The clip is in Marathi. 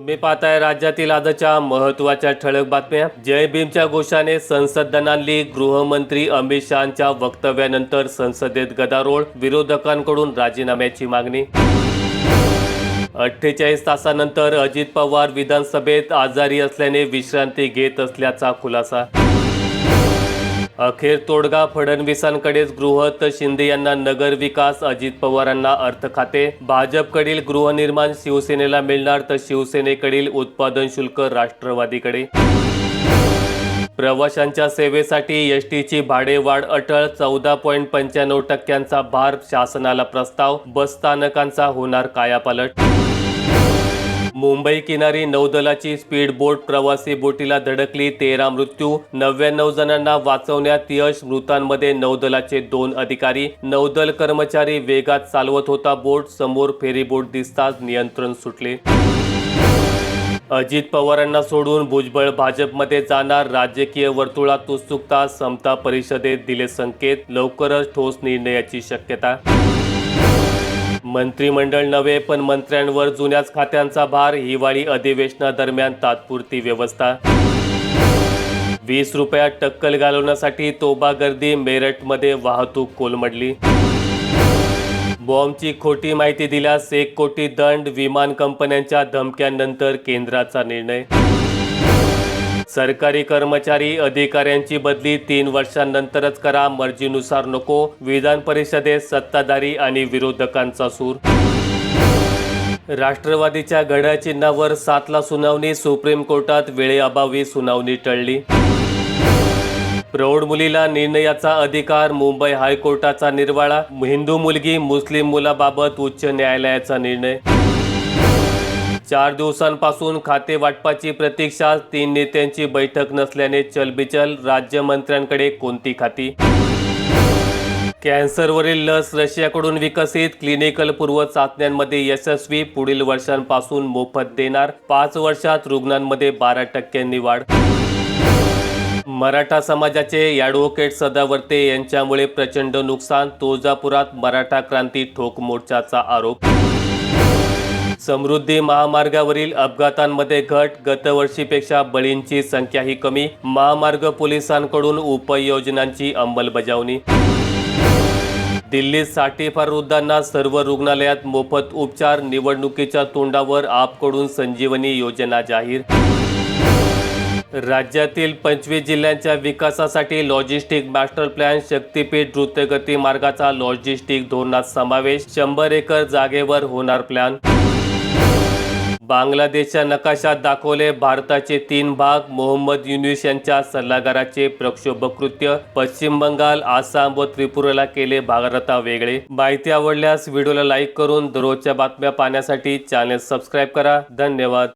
तुम्ही पाहताय राज्यातील आजच्या महत्त्वाच्या ठळक बातम्या. जय भीमच्या घोषाने संसद दणाणली गृहमंत्री अमित शहाच्या वक्तव्यानंतर संसदेत गदारोळ विरोधकांकडून राजीनाम्याची मागणी. अठ्ठेचाळीस तासानंतर अजित पवार विधानसभेत आजारी असल्याने विश्रांती घेत असल्याचा खुलासा. अखेर तोडगा फडणवीसांकडेच गृहत शिंदे यांना नगर विकास अजित पवारांना अर्थ खाते. भाजपकडील गृहनिर्माण शिवसेनेला मिळणार तर शिवसेनेकडील उत्पादन शुल्क राष्ट्रवादीकडे. प्रवाशांच्या सेवेसाठी एस टीची भाडेवाढ अटळ चौदा पॉईंट पंच्याण्णव टक्क्यांचा भार शासनाला प्रस्ताव बसस्थानकांचा होणार कायापालट. मुंबई किनारी नौदलाची स्पीड बोट प्रवासी बोटीला धडकली तेरा मृत्यू. नव्याण्णव जणांना वाचवण्यात यश. मृतांमध्ये नौदलाचे दोन अधिकारी. नौदल कर्मचारी वेगात चालवत होता बोट. समोर फेरीबोट दिसताच नियंत्रण सुटले. अजित पवारांना सोडून भुजबळ भाजपमध्ये जाणार. राजकीय वर्तुळात उत्सुकता समता परिषदेत दिले संकेत. लवकरच ठोस निर्णयाची शक्यता मंत्रिमंडळ नव्हे पण मंत्र्यांवर जुन्याच खात्यांचा भार हिवाळी अधिवेशनादरम्यान तात्पुरती व्यवस्था. वीस रुपयात टक्कल घालवण्यासाठी तोबा गर्दी मेरठमध्ये वाहतूक कोलमडली. बॉम्बची खोटी माहिती दिल्यास एक कोटी दंड विमान कंपन्यांच्या धमक्यांनंतर केंद्राचा निर्णय. सरकारी कर्मचारी अधिकाऱ्यांची बदली तीन वर्षांनंतरच करा मर्जीनुसार नको. विधान परिषदेत सत्ताधारी आणि विरोधकांचा सूर. राष्ट्रवादीच्या घड्याळ चिन्हावर सातला सुनावणी सुप्रीम कोर्टात वेळेअभावी सुनावणी टळली. प्रौढ मुलीला निर्णयाचा अधिकार मुंबई हायकोर्टाचा निर्वाळा. हिंदू मुलगी मुस्लिम मुलाबाबत उच्च न्यायालयाचा निर्णय. चार दिवसांपासून खाते वाटपाची प्रतीक्षा तीन नेत्यांची बैठक नसल्याने चलबिचल राज्यमंत्र्यांकडे कोणती खाती? कॅन्सरवरील लस रशियाकडून विकसित क्लिनिकल पूर्व चाचण्यांमध्ये यशस्वी पुढील वर्षांपासून मोफत देणार पाच वर्षात रुग्णांमध्ये बारा टक्क्यांनी वाढ. मराठा समाजाचे ॲडव्होकेट सदावर्ते यांच्यामुळे प्रचंड नुकसान तुळजापुरात मराठा क्रांती ठोक मोर्चाचा आरोप समृद्धी महामार्गावरील अपघातांमध्ये घट गतवर्षीपेक्षा बळींची संख्याही कमी. महामार्ग पोलिसांकडून उपाययोजनांची अंमलबजावणी. दिल्लीत साठीफार वृद्धांना सर्व रुग्णालयात मोफत उपचार निवडणुकीच्या तोंडावर आपकडून संजीवनी योजना जाहीर. राज्यातील पंचवीस जिल्ह्यांच्या विकासासाठी लॉजिस्टिक मास्टर प्लॅन शक्तीपीठ द्रुतगती मार्गाचा लॉजिस्टिक धोरणात समावेश शंभर एकर जागेवर होणार प्लॅन. बांगलादेशच्या नकाशात दाखवले भारताचे तीन भाग मोहम्मद युनिस यांच्या सल्लागाराचे प्रक्षोभक कृत्य पश्चिम बंगाल आसाम व त्रिपुराला केले भारता वेगळे. माहिती आवडल्यास व्हिडिओला लाईक करून दररोजच्या बातम्या पाहण्यासाठी चॅनेल सबस्क्राईब करा. धन्यवाद.